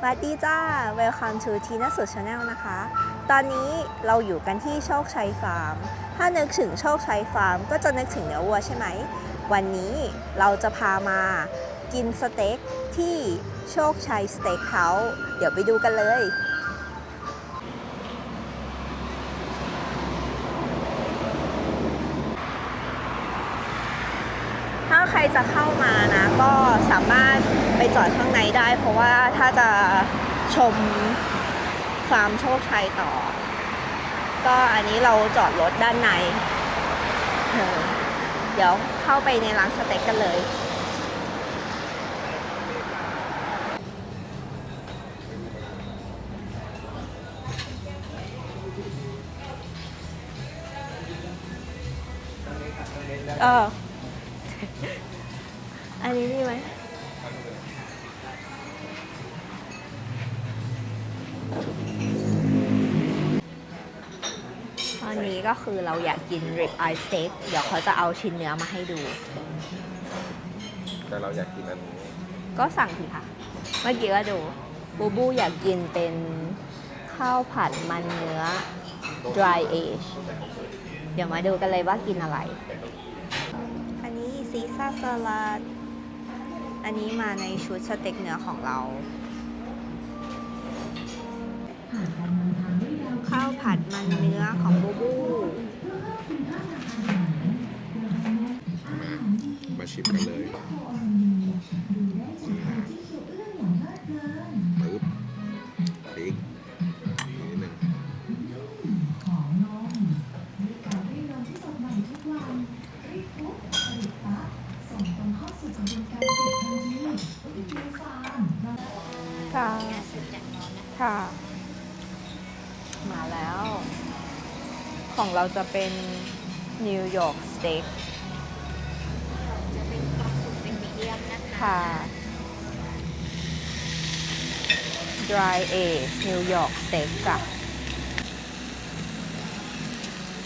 สวัสดีจ้า Welcome to Tina สุด Channel นะคะ ตอนนี้เราอยู่กันที่โชคชัยฟาร์ม ถ้านึกถึงโชคชัยฟาร์ม ก็จะนึกถึงเนื้อวัวใช่ไหม วันนี้เราจะพามากินสเต็กที่โชคชัยสเต็กเฮาส์เดี๋ยวไปดูกันเลย ใครจะเข้ามานะ ก็สามารถไปจอดข้างในได้ เพราะว่าถ้าจะชมฟาร์มโชคชัยต่อ ก็อันนี้เราจอดรถด้านใน เดี๋ยวเข้าไปในร้านสเต็กกันเลย เออ นนี้มีไหมตอนนี้ก็คือเราอยากกิน rib eye steak เดี๋ยวเขาจะเอาชิ้นเนื้อมาให้ดู แต่เราอยากกินอันนี้ก็สั่งสิค่ะ เมื่อกี้ก็ดู บูบูอยากกินเป็นข้าวผัดมันเนื้อ dry age เดี๋ยวมาดูกันเลยว่ากินอะไร อันนี้ซีซ่าสลัด อันนี้มาในชุดสเต็กเนื้อของเรา ข้าวผัดมันเนื้อของบูบู มาชิมกันเลย มาแล้ว ของเราจะเป็นนิวยอร์กสเต็กจะเป็นกรอบสุกเป็นมีเดียมนะคะ ค่ะ dry age นิวยอร์กสเต็กค่ะ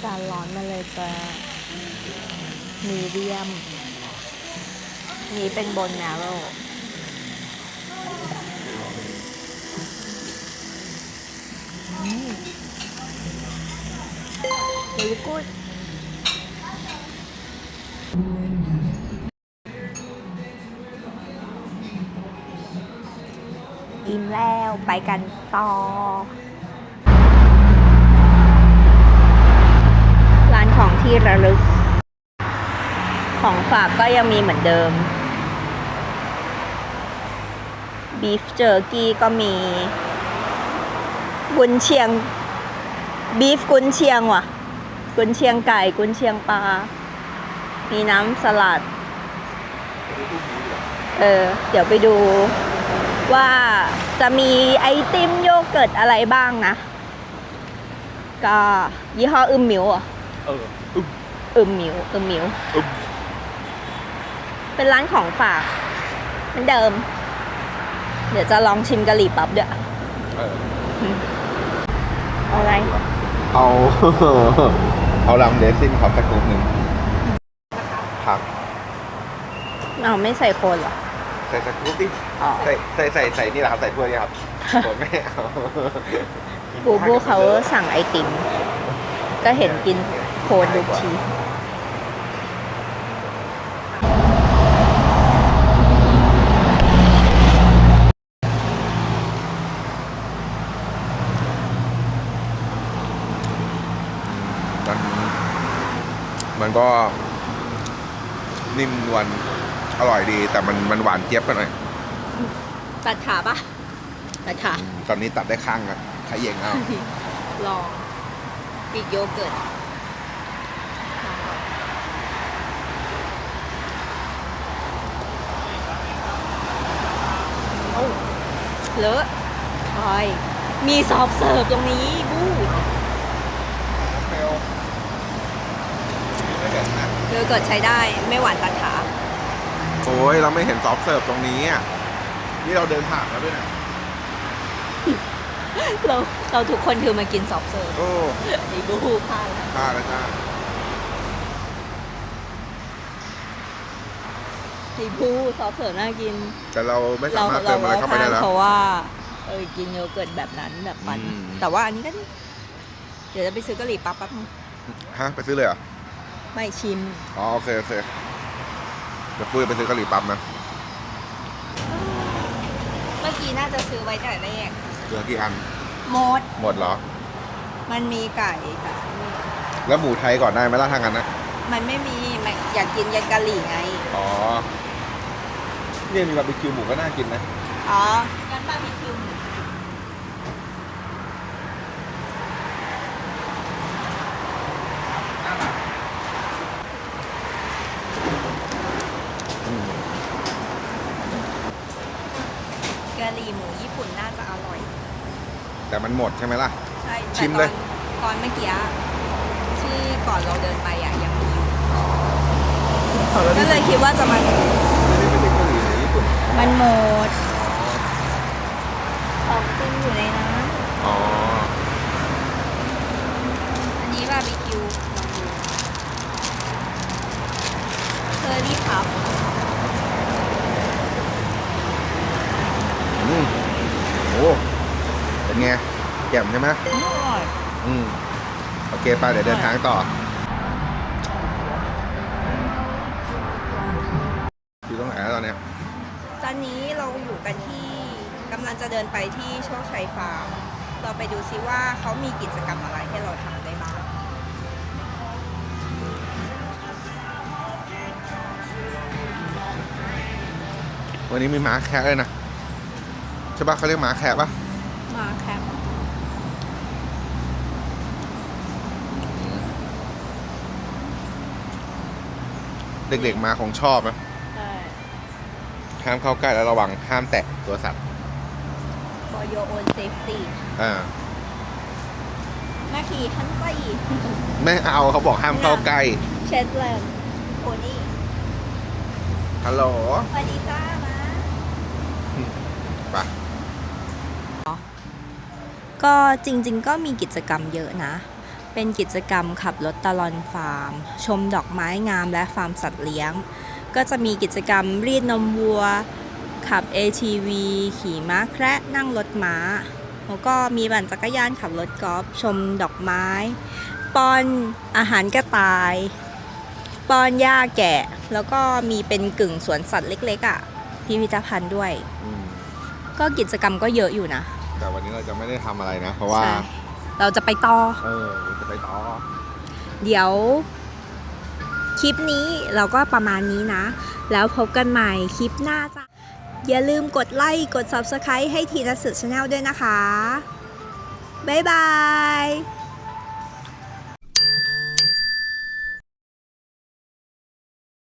จานร้อนมาเลยจะมีเดียม นี้เป็นบน narrow very good อิ่มแล้วไปกันต่อ ร้านของที่ระลึก ของฝากก็ยังมีเหมือนเดิมบีฟเจอร์กี้ก็มี กุนเชียงบีฟกุนเชียงว่ะ กุนเชียงไก่ กุนเชียงปลา มีน้ำสลัด เออ เดี๋ยวไปดูว่าจะมีไอติมโยเกิร์ตอะไรบ้างนะ ก็ยี่ห้ออึมมิวอะเอออึ๊บอึมมิวอึมมิวอึ๊บเป็นร้านของฝากเหมือนเดิม เดี๋ยวจะลองชิมกะหรี่ปั๊บด้วยเออ เอาอะไรเอา เอาลำเดซินครับสักกรุ๊ปหนึ่งครับเอาไม่ใส่โคนเหรอ ใส่สักกรุ๊ปดิอ๋อ ใส่ใส่ใส่ใส่นี่แหละครับใส่ถ้วยนี่ครับผมไม่เอาบูบูเขาสั่งไอติม ก็เห็นกินโคนทุกที มันก็ นิ่มนวลอร่อยดี แต่มันมันหวานเจี๊ยบไปหน่อยตัดขาปะตัดขา ตอนนี้ตัดได้ข้างอะขยเยงเอาลองปีกโยเกิร์ตโอ้เลอะพลอย มีซอฟต์เสิร์ฟตรงนี้บู้ เฟลไม่ เห็นนะโยเกิร์ตใช้ได้ไม่หวานตัดขา โอ้ยเราไม่เห็นซอฟต์เสิร์ฟตรงนี้อะนี่เราเดินผ่านมาด้วยนะเราเราทุกคนคือมากินซอฟต์เสิร์ฟโอ้ไอ้บู้พลาดแล้วพลาดแล้วจ้าไอ้บู้ซอฟต์เสิร์ฟน่ากิน แต่เราไม่สาเรามารถเราเติมอะไรเข้าไปได้แล้ว เพราะว่าเออกินโยเกิร์ตแบบนั้นแบบปั่นอืม แต่ว่าอันนี้ก็ดีเดี๋ยวจะไปซื้อกะหรี่ปั๊บแป๊บนึงฮะไปซื้อเลยเหรอ ไม่ชิม อ๋อโอเคโอเคเดี๋ยวปุ้ยไปซื้อกะหรี่ปั๊บนะเมื่อกี้น่าจะซื้อไว้แต่แรกเหลือกี่อันหมด หมดเหรอ มันมีไก่ค่ะ แล้วหมูไทยก่อนได้ไหมล่ะทางนั้นนะมันไม่มีมันอยากกินยันกะหรี่ไง อ๋อเนี่ยมีบาร์บีคิวหมูก็น่ากินนะ อ๋องั้นบาร์บีคิวหมู อืม กะหรี่หมูญี่ปุ่นน่าจะอร่อย แต่มันหมดใช่ไหมล่ะ ใช่ชิแต่มตเลอยนตอนเมื่อกี้อะที่ก่อนเราเดินไปอะยังมีอยู่ก็เลยคิดว่าจะมาไม่ได้เป็นกะหรี่ในญี่ปุ่นมันหมดของจริงอยู่ในนั้นอ๋ออันนี้บาร์บีคิวลองดูเคอรี่พับ อืมโอ้ เป็นไงแจ่มใช่ไหมอร่อยอืมโอเคไปเดี๋ยวเดินทางต่ออยู่ตรงไหนแล้วตอนเนี้ยตอนนี้เราอยู่กันที่กำลังจะเดินไปที่โชคชัยฟาร์มเราไปดูซิว่าเขามีกิจกรรมอะไรให้เราทำได้บ้างวันนี้มีหมาแคะเลยนะใช่ปะเขาเรียกหมาแคะปะ มาแคมป์เด็กๆมาของชอบนะใช่ห้ามเข้าใกล้แล้วระวังห้ามแตะตัวสัตว์ for your own safety อ่ามาขี่ฮันไปไม่เอาเขาบอกห้ามเข้าใกล้ เชดแลนด์โพนี่ฮัลโหล สวัสดีจ้ามา ไป ก็จริงๆ ก็มีกิจกรรมเยอะนะ เป็นกิจกรรมขับรถตลอนฟาร์ม ชมดอกไม้งามและฟาร์มสัตว์เลี้ยง ก็จะมีกิจกรรมรีดนมวัว ขับ ATV ขี่ม้าแคระนั่งรถม้า แล้วก็มีปั่นจักรยานขับรถกอล์ฟชมดอกไม้ป้อนอาหารกระต่ายป้อนหญ้าแกะ แล้วก็มีเป็นกึ่งสวนสัตว์เล็กๆอะ่ะพิพิธภัณฑ์ด้วยอืมก็กิจกรรมก็เยอะอยู่นะ แต่วันนี้เราจะไม่ได้ทำอะไรนะ เพราะว่าใช่เราจะไปต่อ เออเราจะไปต่อเดี๋ยว คลิปนี้เราก็ประมาณนี้นะ แล้วพบกันใหม่คลิปหน้าจ้ะอย่าลืมกดไลค์กด Subscribe ให้ทีนัสช n แนลด้วยนะคะ บ๊ายบาย